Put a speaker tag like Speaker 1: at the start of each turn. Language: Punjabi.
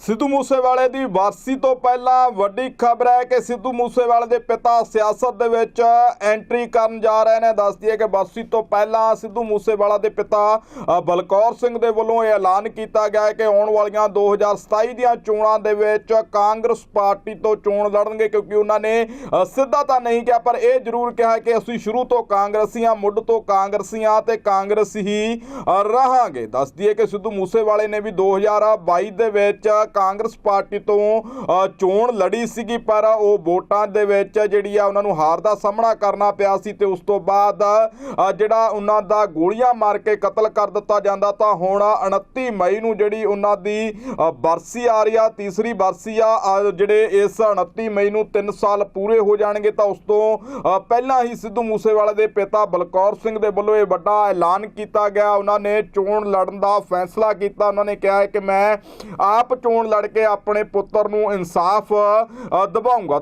Speaker 1: ਸਿੱਧੂ ਮੂਸੇਵਾਲੇ ਦੀ ਵਾਰਸੀ ਤੋਂ ਪਹਿਲਾਂ ਵੱਡੀ ਖਬਰ ਹੈ ਕਿ ਸਿੱਧੂ ਮੂਸੇਵਾਲੇ ਦੇ ਪਿਤਾ ਸਿਆਸਤ ਦੇ ਵਿੱਚ ਐਂਟਰੀ ਕਰਨ ਜਾ ਰਹੇ ਨੇ। ਦੱਸਦੀ ਹੈ ਕਿ ਵਾਰਸੀ ਤੋਂ ਪਹਿਲਾਂ ਸਿੱਧੂ ਮੂਸੇਵਾਲਾ ਦੇ ਪਿਤਾ ਬਲਕੌਰ ਸਿੰਘ ਦੇ ਵੱਲੋਂ ਇਹ ਐਲਾਨ ਕੀਤਾ ਗਿਆ ਹੈ ਕਿ ਆਉਣ ਵਾਲੀਆਂ 2027 ਦੀਆਂ ਚੋਣਾਂ ਦੇ ਵਿੱਚ ਕਾਂਗਰਸ ਪਾਰਟੀ ਤੋਂ ਚੋਣ ਲੜਨਗੇ ਕਿਉਂਕਿ ਉਹਨਾਂ ਨੇ ਸਿੱਧਾ ਤਾਂ ਨਹੀਂ ਕਿਹਾ, ਪਰ ਇਹ ਜ਼ਰੂਰ ਕਿਹਾ ਕਿ ਅਸੀਂ ਸ਼ੁਰੂ ਤੋਂ ਕਾਂਗਰਸੀਆਂ, ਮੁੱਢ ਤੋਂ ਕਾਂਗਰਸੀਆਂ ਤੇ ਕਾਂਗਰਸ ਹੀ ਰਹਾਂਗੇ। ਦੱਸਦੀ ਹੈ ਕਿ ਸਿੱਧੂ ਮੂਸੇਵਾਲੇ ਨੇ ਵੀ 2022 ਦੇ ਵਿੱਚ ਕਾਂਗਰਸ ਪਾਰਟੀ ਤੋਂ ਚੋਣ ਲੜੀ ਸੀਗੀ, ਪਰ ਉਹ ਵੋਟਾਂ ਦੇ ਵਿੱਚ ਜਿਹੜੀ ਆ ਉਹਨਾਂ ਨੂੰ ਹਾਰ ਦਾ ਸਾਹਮਣਾ ਕਰਨਾ ਪਿਆ ਸੀ ਤੇ ਉਸ ਤੋਂ ਬਾਅਦ ਜਿਹੜਾ ਉਹਨਾਂ ਦਾ ਗੋਲੀਆਂ ਮਾਰ ਕੇ ਕਤਲ ਕਰ ਦਿੱਤਾ ਜਾਂਦਾ ਤਾਂ ਹੁਣ 29 ਮਈ ਨੂੰ ਜਿਹੜੀ ਉਹਨਾਂ ਦੀ ਬਰਸੀ ਆ ਰਹੀ ਆ, ਤੀਸਰੀ ਬਰਸੀ ਆ ਜਿਹੜੇ ਇਸ 29 ਮਈ ਨੂੰ 3 ਸਾਲ ਪੂਰੇ ਹੋ ਜਾਣਗੇ ਤਾਂ ਉਸ ਤੋਂ ਪਹਿਲਾਂ ਹੀ ਸਿੱਧੂ ਮੂਸੇਵਾਲੇ ਦੇ ਪਿਤਾ ਬਲਕੌਰ ਸਿੰਘ ਦੇ ਵੱਲੋਂ ਇਹ ਵੱਡਾ ਐਲਾਨ ਕੀਤਾ ਗਿਆ। ਉਹਨਾਂ ਨੇ ਚੋਣ ਲੜਨ ਦਾ ਫੈਸਲਾ ਕੀਤਾ। ਉਹਨਾਂ ਨੇ ਕਿਹਾ ਹੈ ਕਿ ਮੈਂ ਆਪ ਚੋਣ ਲੜ ਕੇ ਆਪਣੇ ਪੁੱਤਰ ਨੂੰ ਇਨਸਾਫ ਅ, ਦਿਵਾਊਂਗਾ।